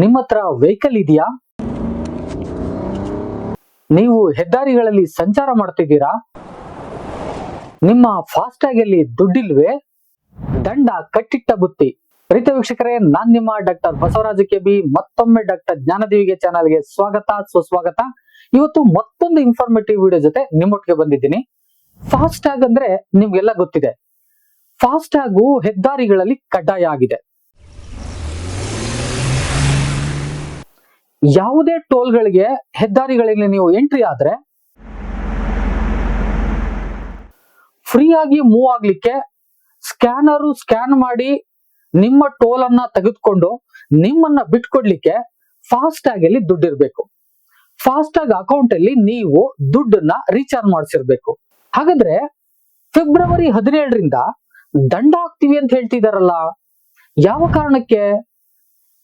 ನಿಮ್ಮ ಹತ್ರ ವೆಹಿಕಲ್ ಇದೆಯಾ? ನೀವು ಹೆದ್ದಾರಿಗಳಲ್ಲಿ ಸಂಚಾರ ಮಾಡ್ತಿದ್ದೀರಾ? ನಿಮ್ಮ ಫಾಸ್ಟ್ಯಾಗ್ ಅಲ್ಲಿ ದುಡ್ಡಿಲ್ವೇ? ದಂಡ ಕಟ್ಟಿಟ್ಟ ಬುತ್ತಿ. ಪ್ರೀತ ವೀಕ್ಷಕರೇ, ನಾನ್ ನಿಮ್ಮ ಡಾಕ್ಟರ್ ಬಸವರಾಜ ಕೆ ಬಿ ಮತ್ತೊಮ್ಮೆ ಡಾಕ್ಟರ್ ಜ್ಞಾನದೇವಿಗೆ ಚಾನಲ್ಗೆ ಸ್ವಾಗತ, ಸುಸ್ವಾಗತ. ಇವತ್ತು ಮತ್ತೊಂದು ಇನ್ಫಾರ್ಮೇಟಿವ್ ವಿಡಿಯೋ ಜೊತೆ ನಿಮ್ಮೊಟ್ಟಿಗೆ ಬಂದಿದ್ದೀನಿ. ಫಾಸ್ಟ್ಯಾಗ್ ಅಂದ್ರೆ ನಿಮ್ಗೆಲ್ಲ ಗೊತ್ತಿದೆ. ಫಾಸ್ಟ್ಯಾಗು ಹೆದ್ದಾರಿಗಳಲ್ಲಿ ಕಡ್ಡಾಯ ಆಗಿದೆ. ಯಾವುದೇ ಟೋಲ್ಗಳಿಗೆ ಹೆದ್ದಾರಿಗಳಲ್ಲಿ ನೀವು ಎಂಟ್ರಿ ಆದ್ರೆ ಫ್ರೀ ಆಗಿ ಮೂವ್ ಆಗ್ಲಿಕ್ಕೆ ಸ್ಕ್ಯಾನರು ಸ್ಕ್ಯಾನ್ ಮಾಡಿ ನಿಮ್ಮ ಟೋಲ್ ಅನ್ನ ತೆಗೆದುಕೊಂಡು ನಿಮ್ಮನ್ನ ಬಿಟ್ಕೊಡ್ಲಿಕ್ಕೆ ಫಾಸ್ಟ್ ಟ್ಯಾಗ್ ಅಲ್ಲಿ ದುಡ್ಡು ಇರಬೇಕು. ಫಾಸ್ಟ್ ಟ್ಯಾಗ್ ಅಕೌಂಟ್ ಅಲ್ಲಿ ನೀವು ದುಡ್ಡನ್ನ ರೀಚಾರ್ಜ್ ಮಾಡಿಸಿರ್ಬೇಕು. ಹಾಗಾದ್ರೆ ಫೆಬ್ರವರಿ ಹದಿನೇಳರಿಂದ ದಂಡ ಹಾಕ್ತಿವಿ ಅಂತ ಹೇಳ್ತಿದಾರಲ್ಲ, ಯಾವ ಕಾರಣಕ್ಕೆ?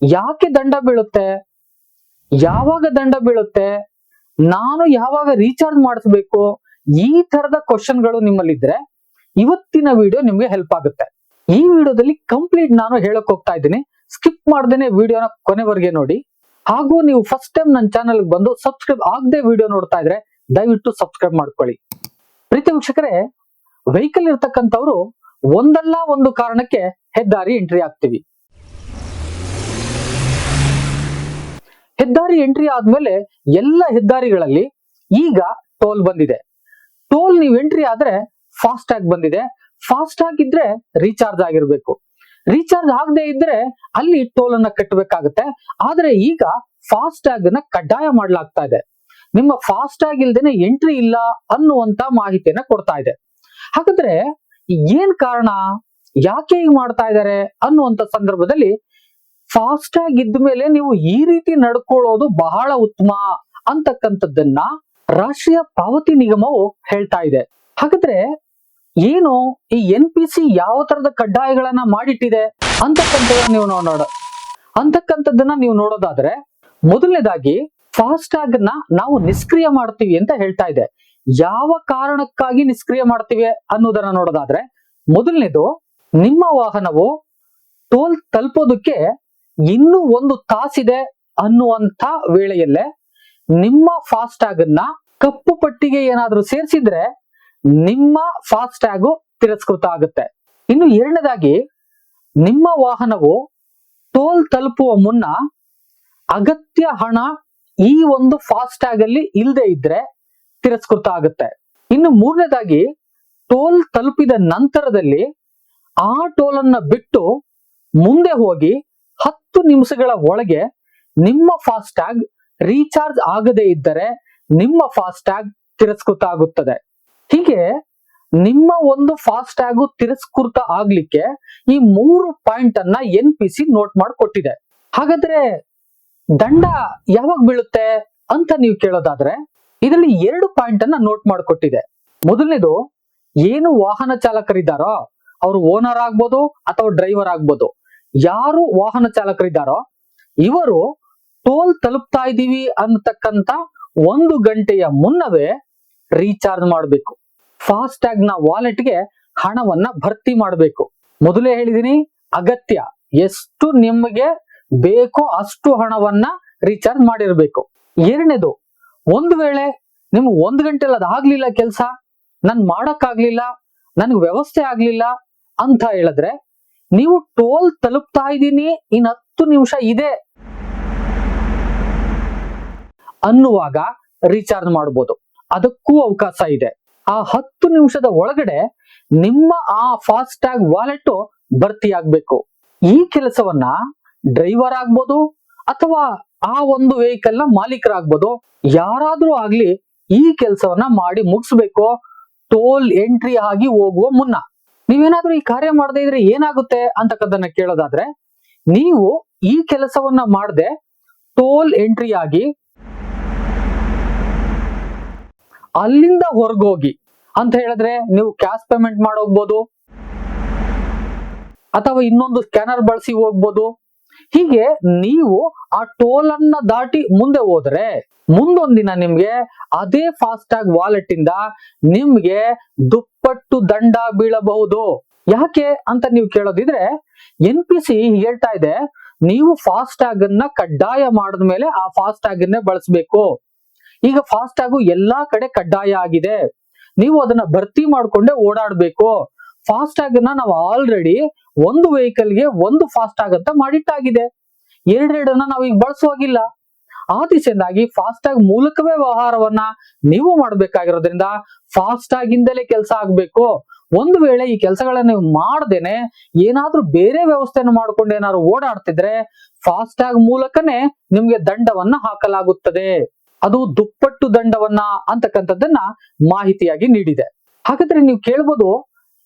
ಯಾಕೆ ದಂಡ ಬೀಳುತ್ತೆ? ಯಾವಾಗ ದಂಡ ಬೀಳುತ್ತೆ? ನಾನು ಯಾವಾಗ ರೀಚಾರ್ಜ್ ಮಾಡಿಸ್ಬೇಕು? ಈ ತರದ ಕ್ವಶನ್ಗಳು ನಿಮ್ಮಲ್ಲಿದ್ರೆ ಇವತ್ತಿನ ವಿಡಿಯೋ ನಿಮ್ಗೆ ಹೆಲ್ಪ್ ಆಗುತ್ತೆ. ಈ ವಿಡಿಯೋದಲ್ಲಿ ಕಂಪ್ಲೀಟ್ ನಾನು ಹೇಳಕ್ ಹೋಗ್ತಾ ಇದ್ದೀನಿ. ಸ್ಕಿಪ್ ಮಾಡ್ದೇನೆ ವಿಡಿಯೋನ ಕೊನೆವರೆಗೆ ನೋಡಿ. ಹಾಗೂ ನೀವು ಫಸ್ಟ್ ಟೈಮ್ ನನ್ನ ಚಾನಲ್ ಬಂದು ಸಬ್ಸ್ಕ್ರೈಬ್ ಆಗದೆ ವಿಡಿಯೋ ನೋಡ್ತಾ ಇದ್ರೆ ದಯವಿಟ್ಟು ಸಬ್ಸ್ಕ್ರೈಬ್ ಮಾಡ್ಕೊಳ್ಳಿ. ಪ್ರೀತಿ ವೀಕ್ಷಕರೇ ವೆಹಿಕಲ್ ಇರ್ತಕ್ಕಂಥವ್ರು ಒಂದಲ್ಲ ಒಂದು ಕಾರಣಕ್ಕೆ ಹೆದ್ದಾರಿ ಎಂಟ್ರಿ ಆಗ್ತೀವಿ. ಹೆದ್ದಾರಿ ಎಂಟ್ರಿ ಆದ್ಮೇಲೆ ಎಲ್ಲ ಹೆದ್ದಾರಿಗಳಲ್ಲಿ ಈಗ ಟೋಲ್ ಬಂದಿದೆ. ಟೋಲ್ ನೀವು ಎಂಟ್ರಿ ಆದ್ರೆ ಫಾಸ್ಟ್ ಟ್ಯಾಗ್ ಬಂದಿದೆ. ಫಾಸ್ಟ್ ಟ್ಯಾಗ್ ಇದ್ರೆ ರೀಚಾರ್ಜ್ ಆಗಿರ್ಬೇಕು. ರೀಚಾರ್ಜ್ ಆಗದೆ ಇದ್ರೆ ಅಲ್ಲಿ ಟೋಲ್ ಅನ್ನ ಕಟ್ಟಬೇಕಾಗುತ್ತೆ ಆದ್ರೆ ಈಗ ಫಾಸ್ಟ್ ಟ್ಯಾಗ್ನ ಕಡ್ಡಾಯ ಮಾಡ್ಲಾಗ್ತಾ ಇದೆ. ನಿಮ್ಮ ಫಾಸ್ಟ್ ಟ್ಯಾಗ್ ಇಲ್ದೇನೆ ಎಂಟ್ರಿ ಇಲ್ಲ ಅನ್ನುವಂತ ಮಾಹಿತಿಯನ್ನ ಕೊಡ್ತಾ ಇದೆ. ಹಾಗಾದ್ರೆ ಏನ್ ಕಾರಣ? ಯಾಕೆ ಮಾಡ್ತಾ ಇದ್ದಾರೆ ಅನ್ನುವಂತ ಸಂದರ್ಭದಲ್ಲಿ ಫಾಸ್ಟ್ ಇದ್ದ ಮೇಲೆ ನೀವು ಈ ರೀತಿ ನಡ್ಕೊಳ್ಳೋದು ಬಹಳ ಉತ್ತಮ ಅಂತಕ್ಕಂಥದ್ದನ್ನ ರಾಷ್ಟ್ರೀಯ ಪಾವತಿ ನಿಗಮವು ಹೇಳ್ತಾ ಇದೆ. ಹಾಗಾದ್ರೆ ಏನು ಈ ಎನ್ ಪಿ ಸಿ ಯಾವ ತರದ ಕಡ್ಡಾಯಗಳನ್ನ ಮಾಡಿಟ್ಟಿದೆ ಅಂತಕ್ಕಂಥದ್ದನ್ನ ನೀವು ನೋಡೋಣ ನೋಡ, ಅಂತಕ್ಕಂಥದ್ದನ್ನ ನೀವು ನೋಡೋದಾದ್ರೆ ಮೊದಲನೇದಾಗಿ ಫಾಸ್ಟ್ ಟ್ಯಾಗ್ನ ನಾವು ನಿಷ್ಕ್ರಿಯ ಮಾಡ್ತೀವಿ ಅಂತ ಹೇಳ್ತಾ ಇದೆ. ಯಾವ ಕಾರಣಕ್ಕಾಗಿ ನಿಷ್ಕ್ರಿಯ ಮಾಡ್ತೀವಿ ಅನ್ನೋದನ್ನ ನೋಡೋದಾದ್ರೆ ಮೊದಲನೇದು ನಿಮ್ಮ ವಾಹನವು ಟೋಲ್ ತಲುಪೋದಕ್ಕೆ ಇನ್ನೂ ಒಂದು ತಾಸಿದೆ ಅನ್ನುವಂತ ವೇಳೆಯಲ್ಲೇ ನಿಮ್ಮ ಫಾಸ್ಟ್ ಅನ್ನ ಕಪ್ಪು ಪಟ್ಟಿಗೆ ಏನಾದ್ರೂ ಸೇರಿಸಿದ್ರೆ ನಿಮ್ಮ ಫಾಸ್ಟ್ ಟ್ಯಾಗು ತಿರಸ್ಕೃತ ಆಗುತ್ತೆ. ಇನ್ನು ಎರಡನೇದಾಗಿ ನಿಮ್ಮ ವಾಹನವು ಟೋಲ್ ತಲುಪುವ ಮುನ್ನ ಅಗತ್ಯ ಹಣ ಈ ಒಂದು ಫಾಸ್ಟ್ ಟ್ಯಾಗ್ ಅಲ್ಲಿ ಇಲ್ಲದೆ ಇದ್ರೆ ತಿರಸ್ಕೃತ ಆಗುತ್ತೆ. ಇನ್ನು ಮೂರನೇದಾಗಿ ಟೋಲ್ ತಲುಪಿದ ನಂತರದಲ್ಲಿ ಆ ಟೋಲ್ ಅನ್ನ ಬಿಟ್ಟು ಮುಂದೆ ಹೋಗಿ ಹತ್ತು ನಿಮಿಷಗಳ ಒಳಗೆ ನಿಮ್ಮ ಫಾಸ್ಟ್ಯಾಗ್ ರೀಚಾರ್ಜ್ ಆಗದೇ ಇದ್ದರೆ ನಿಮ್ಮ ಫಾಸ್ಟ್ಯಾಗ್ ತಿರಸ್ಕೃತ ಆಗುತ್ತದೆ. ಹೀಗೆ ನಿಮ್ಮ ಒಂದು ಫಾಸ್ಟ್ ಟ್ಯಾಗು ತಿರಸ್ಕೃತ ಆಗ್ಲಿಕ್ಕೆ ಈ ಮೂರು ಪಾಯಿಂಟ್ ಅನ್ನ ಎನ್ ಪಿ ಸಿ ನೋಟ್ ಮಾಡಿಕೊಟ್ಟಿದೆ ಹಾಗಾದ್ರೆ ದಂಡ ಯಾವಾಗ ಬೀಳುತ್ತೆ ಅಂತ ನೀವು ಕೇಳೋದಾದ್ರೆ ಇದರಲ್ಲಿ ಎರಡು ಪಾಯಿಂಟ್ ಅನ್ನ ನೋಟ್ ಮಾಡಿಕೊಟ್ಟಿದೆ ಮೊದಲನೇದು, ಏನು ವಾಹನ ಚಾಲಕರಿದ್ದಾರೋ, ಅವರು ಓನರ್ ಆಗ್ಬೋದು ಅಥವಾ ಡ್ರೈವರ್ ಆಗ್ಬೋದು. ಯಾರು ವಾಹನ ಚಾಲಕರಿದ್ದಾರೋ, ಇವರು ಟೋಲ್ ತಲುಪ್ತಾ ಇದ್ದೀವಿ ಅಂತಕ್ಕಂತ ಒಂದು ಗಂಟೆಯ ಮುನ್ನವೇ ರೀಚಾರ್ಜ್ ಮಾಡಬೇಕು. ಫಾಸ್ಟ್ ಟ್ಯಾಗ್ನ ವಾಲೆಟ್ಗೆ ಹಣವನ್ನ ಭರ್ತಿ ಮಾಡಬೇಕು. ಮೊದಲೇ ಹೇಳಿದೀನಿ, ಅಗತ್ಯ ಎಷ್ಟು ನಿಮಗೆ ಬೇಕೋ ಅಷ್ಟು ಹಣವನ್ನ ರೀಚಾರ್ಜ್ ಮಾಡಿರ್ಬೇಕು. ಎರಡನೇದು, ಒಂದು ವೇಳೆ ನಿಮ್ಗೆ ಒಂದು ಗಂಟೆ ಅದಾಗ್ಲಿಲ್ಲ ಕೆಲಸ, ನನ್ ಮಾಡಕ್ಕಾಗ್ಲಿಲ್ಲ, ನನ್ಗೆ ವ್ಯವಸ್ಥೆ ಆಗ್ಲಿಲ್ಲ ಅಂತ ಹೇಳಿದ್ರೆ ನೀವು ಟೋಲ್ ತಲುಪ್ತಾ ಇದ್ದೀನಿ, ಇನ್ ಹತ್ತು ನಿಮಿಷ ಇದೆ ಅನ್ನುವಾಗ ರೀಚಾರ್ಜ್ ಮಾಡಬಹುದು ಅದಕ್ಕೂ ಅವಕಾಶ ಇದೆ. ಆ ಹತ್ತು ನಿಮಿಷದ ಒಳಗಡೆ ನಿಮ್ಮ ಆ ಫಾಸ್ಟ್ ಟ್ಯಾಗ್ ವಾಲೆಟ್ ಭರ್ತಿ ಈ ಕೆಲಸವನ್ನ ಡ್ರೈವರ್ ಆಗ್ಬೋದು ಅಥವಾ ಆ ಒಂದು ವೆಹಿಕಲ್ನ ಮಾಲೀಕರಾಗ್ಬೋದು. ಯಾರಾದ್ರೂ ಆಗ್ಲಿ ಈ ಕೆಲಸವನ್ನ ಮಾಡಿ ಮುಗಿಸ್ಬೇಕು. ಟೋಲ್ ಎಂಟ್ರಿ ಆಗಿ ಹೋಗುವ ಮುನ್ನ. ನೀವೇನಾದ್ರೂ ಈ ಕಾರ್ಯ ಮಾಡದೇ ಇದ್ರೆ ಏನಾಗುತ್ತೆ ಅಂತಕ್ಕದನ್ನ ಕೇಳೋದಾದ್ರೆ, ನೀವು ಈ ಕೆಲಸವನ್ನ ಮಾಡದೆ ಟೋಲ್ ಎಂಟ್ರಿ ಆಗಿ ಅಲ್ಲಿಂದ ಹೊರಗೋಗಿ ಅಂತ ಹೇಳಿದ್ರೆ ನೀವು ಕ್ಯಾಶ್ ಪೇಮೆಂಟ್ ಮಾಡೋಗ್ಬೋದು ಅಥವಾ ಇನ್ನೊಂದು ಸ್ಕ್ಯಾನರ್ ಬಳಸಿ ಹೋಗ್ಬೋದು ಹೀಗೆ ನೀವು ಆ ಟೋಲ್ ಅನ್ನ ದಾಟಿ ಮುಂದೆ ಹೋದ್ರೆ ಮುಂದೊಂದಿನ ನಿಮ್ಗೆ ಅದೇ ಫಾಸ್ಟ್ಯಾಗ್ ವಾಲೆಟ್ ಇಂದ ನಿಮ್ಗೆ ದುಪ್ಪಟ್ಟು ದಂಡ ಬೀಳಬಹುದು. ಯಾಕೆ ಅಂತ ನೀವು ಕೇಳೋದಿದ್ರೆ ಎನ್ ಪಿ ಸಿ ಹೇಳ್ತಾ ಇದೆ, ನೀವು ಫಾಸ್ಟ್ಯಾಗ್ ಅನ್ನ ಕಡ್ಡಾಯ ಮಾಡಿದ್ಮೇಲೆ ಆ ಫಾಸ್ಟ್ಯಾಗ್ ಅನ್ನೇ ಬಳಸಬೇಕು. ಈಗ ಫಾಸ್ಟ್ಯಾಗು ಎಲ್ಲಾ ಕಡೆ ಕಡ್ಡಾಯ ಆಗಿದೆ. ನೀವು ಅದನ್ನ ಭರ್ತಿ ಮಾಡ್ಕೊಂಡೆ ಓಡಾಡ್ಬೇಕು. ಫಾಸ್ಟ್ ಟ್ಯಾಗ್ ಅನ್ನ ನಾವು ಆಲ್ರೆಡಿ ಒಂದು ವೆಹಿಕಲ್ಗೆ ಒಂದು ಫಾಸ್ಟ್ ಟ್ಯಾಗ್ ಅಂತ ಮಾಡಿಟ್ಟಾಗಿದೆ. ಎರಡೆರಡನ್ನ ನಾವು ಈಗ ಬಳಸುವಾಗಿಲ್ಲ. ಫಾಸ್ಟ್ ಟ್ಯಾಗ್ ಮೂಲಕವೇ ವ್ಯವಹಾರವನ್ನ ನೀವು ಮಾಡಬೇಕಾಗಿರೋದ್ರಿಂದ ಫಾಸ್ಟ್ ಟ್ಯಾಗ್ ಇಂದಲೇ ಕೆಲಸ ಆಗ್ಬೇಕು. ಒಂದು ವೇಳೆ ಈ ಕೆಲಸಗಳನ್ನ ನೀವು ಮಾಡ್ದೇನೆ ಏನಾದ್ರೂ ಬೇರೆ ವ್ಯವಸ್ಥೆಯನ್ನು ಮಾಡ್ಕೊಂಡು ಏನಾದ್ರು ಓಡಾಡ್ತಿದ್ರೆ ಫಾಸ್ಟ್ ಟ್ಯಾಗ್ ಮೂಲಕನೇ ನಿಮ್ಗೆ ದಂಡವನ್ನ ಹಾಕಲಾಗುತ್ತದೆ. ಅದು ದುಪ್ಪಟ್ಟು ದಂಡವನ್ನ ಅಂತಕ್ಕಂಥದ್ದನ್ನ ಮಾಹಿತಿಯಾಗಿ ನೀಡಿದೆ. ಹಾಗಾದ್ರೆ ನೀವು ಕೇಳ್ಬೋದು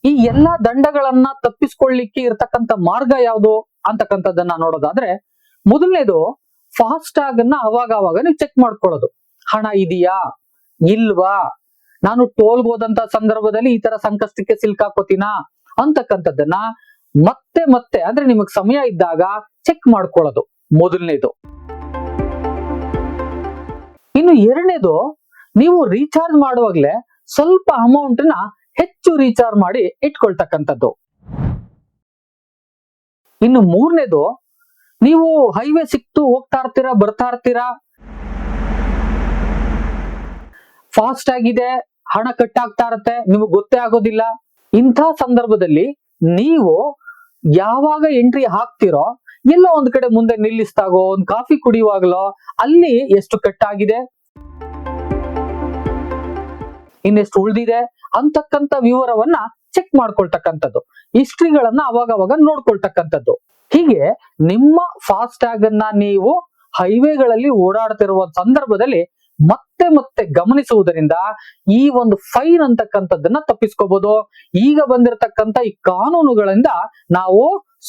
ಈ ಎಲ್ಲಾ ದಂಡಗಳನ್ನ ತಪ್ಪಿಸ್ಕೊಳ್ಳಿಕ್ಕೆ ಇರ್ತಕ್ಕಂಥ ಮಾರ್ಗ ಯಾವುದು ಅಂತಕ್ಕಂಥದ್ದನ್ನ ನೋಡೋದಾದ್ರೆ ಮೊದಲನೇದು ಫಾಸ್ಟ್ ಟ್ಯಾಗ್ ಅನ್ನ ಅವಾಗ ಅವಾಗ ನೀವು ಚೆಕ್ ಮಾಡ್ಕೊಳ್ಳೋದು. ಹಣ ಇದೆಯಾ? ಇಲ್ವಾ? ನಾನು ಟೋಲ್ಗೆ ಹೋದಂತ ಸಂದರ್ಭದಲ್ಲಿ ಈ ತರ ಸಂಕಷ್ಟಕ್ಕೆ ಸಿಲ್ಕಾಕೋತೀನಾ ಅಂತಕ್ಕಂಥದ್ದನ್ನ ಮತ್ತೆ ಮತ್ತೆ, ಅಂದ್ರೆ ನಿಮಗ್ ಸಮಯ ಇದ್ದಾಗ ಚೆಕ್ ಮಾಡ್ಕೊಳ್ಳೋದು ಮೊದಲನೇದು. ಇನ್ನು ಎರಡನೇದು ನೀವು ರೀಚಾರ್ಜ್ ಮಾಡುವಾಗ್ಲೆ ಸ್ವಲ್ಪ ಅಮೌಂಟ್ನ ಹೆಚ್ಚು ರೀಚಾರ್ಜ್ ಮಾಡಿ ಇಟ್ಕೊಳ್ತಕ್ಕಂಥದ್ದು. ಇನ್ನು ಮೂರನೇದು, ನೀವು ಹೈವೇ ಸಿಕ್ತು ಹೋಗ್ತಾ ಇರ್ತೀರಾ, ಬರ್ತಾ ಇರ್ತೀರಾ? ಫಾಸ್ಟ್ ಆಗಿದೆ, ಹಣ ಕಟ್ಟಾಗ್ತಾ ಇರುತ್ತೆ, ನಿಮಗೆ ಗೊತ್ತೇ ಆಗೋದಿಲ್ಲ. ಇಂಥ ಸಂದರ್ಭದಲ್ಲಿ ನೀವು ಯಾವಾಗ ಎಂಟ್ರಿ ಹಾಕ್ತಿರೋ, ಎಲ್ಲೋ ಒಂದ್ ಕಡೆ ಮುಂದೆ ನಿಲ್ಲಿಸ್ತಾಗೋ ಒಂದ್ ಕಾಫಿ ಕುಡಿಯುವಾಗಲೋ, ಅಲ್ಲಿ ಎಷ್ಟು ಕಟ್ಟಾಗಿದೆ? ಇನ್ನೆಷ್ಟು ಉಳಿದಿದೆ ಅಂತಕ್ಕಂತ ವಿವರವನ್ನ ಚೆಕ್ ಮಾಡ್ಕೊಳ್ತಕ್ಕಂಥದ್ದು. ಹಿಸ್ಟ್ರಿಗಳನ್ನ ಅವಾಗ ಅವಾಗ ನೋಡ್ಕೊಳ್ತಕ್ಕಂಥದ್ದು. ಹೀಗೆ ನಿಮ್ಮ ಫಾಸ್ಟ್ ಟ್ಯಾಗ್ ಅನ್ನ ನೀವು ಹೈವೇಗಳಲ್ಲಿ ಓಡಾಡ್ತಿರುವ ಸಂದರ್ಭದಲ್ಲಿ ಮತ್ತೆ ಮತ್ತೆ ಗಮನಿಸುವುದರಿಂದ ಈ ಒಂದು ಫೈನ್ ಅಂತಕ್ಕಂಥದ್ದನ್ನ ತಪ್ಪಿಸ್ಕೋಬಹುದು ಈಗ ಬಂದಿರತಕ್ಕಂತ ಈ ಕಾನೂನುಗಳಿಂದ ನಾವು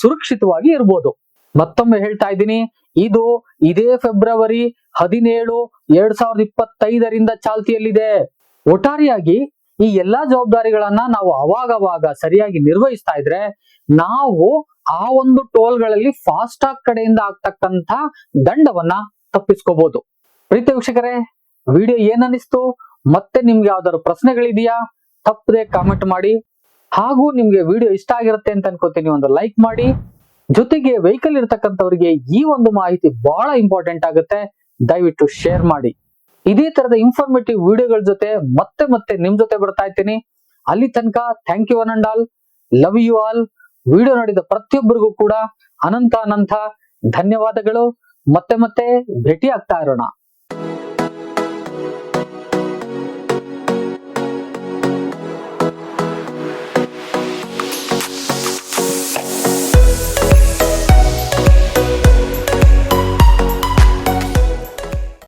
ಸುರಕ್ಷಿತವಾಗಿ ಇರ್ಬೋದು. ಮತ್ತೊಮ್ಮೆ ಹೇಳ್ತಾ ಇದ್ದೀನಿ, ಇದು ಇದೇ ಫೆಬ್ರವರಿ ಹದಿನೇಳು, ಎರಡ್ ಸಾವಿರದ ಇಪ್ಪತ್ತೈದರಿಂದ ಚಾಲ್ತಿಯಲ್ಲಿದೆ. ಒಟ್ಟಾರೆಯಾಗಿ ಈ ಎಲ್ಲಾ ಜವಾಬ್ದಾರಿಗಳನ್ನ ನಾವು ಅವಾಗವಾಗ ಸರಿಯಾಗಿ ನಿರ್ವಹಿಸ್ತಾ ಇದ್ರೆ ನಾವು ಆ ಒಂದು ಟೋಲ್ಗಳಲ್ಲಿ ಫಾಸ್ಟ್ ಆಗ್ ಕಡೆಯಿಂದ ಆಗ್ತಕ್ಕಂತ ದಂಡವನ್ನ ತಪ್ಪಿಸ್ಕೋಬಹುದು ಪ್ರೀತಿ ವೀಕ್ಷಕರೇ, ವಿಡಿಯೋ ಏನನ್ನಿಸ್ತು? ಮತ್ತೆ ನಿಮ್ಗೆ ಯಾವ್ದಾದ್ರು ಪ್ರಶ್ನೆಗಳಿದೆಯಾ? ತಪ್ಪದೆ ಕಾಮೆಂಟ್ ಮಾಡಿ. ಹಾಗೂ ನಿಮ್ಗೆ ವಿಡಿಯೋ ಇಷ್ಟ ಆಗಿರುತ್ತೆ ಅಂತ ಅನ್ಕೋತೀನಿ, ಒಂದು ಲೈಕ್ ಮಾಡಿ. ಜೊತೆಗೆ ವೆಹಿಕಲ್ ಇರ್ತಕ್ಕಂಥವ್ರಿಗೆ ಈ ಒಂದು ಮಾಹಿತಿ ಬಹಳ ಇಂಪಾರ್ಟೆಂಟ್ ಆಗುತ್ತೆ. ದಯವಿಟ್ಟು ಶೇರ್ ಮಾಡಿ. ಇದೇ ತರದ ಇನ್ಫಾರ್ಮೇಟಿವ್ ವಿಡಿಯೋಗಳ ಜೊತೆ ಮತ್ತೆ ಮತ್ತೆ ನಿಮ್ ಜೊತೆ ಬರ್ತಾ ಇರ್ತೀನಿ ಅಲ್ಲಿ ತನಕ thank you and all love you all video ನೋಡಿದ ಪ್ರತಿಯೊಬ್ಬರಿಗೂ ಕೂಡ ಅನಂತ ಅನಂತ ಧನ್ಯವಾದಗಳು. ಮತ್ತೆ ಮತ್ತೆ ಭೇಟಿ ಆಗ್ತಾ ಇರೋಣ.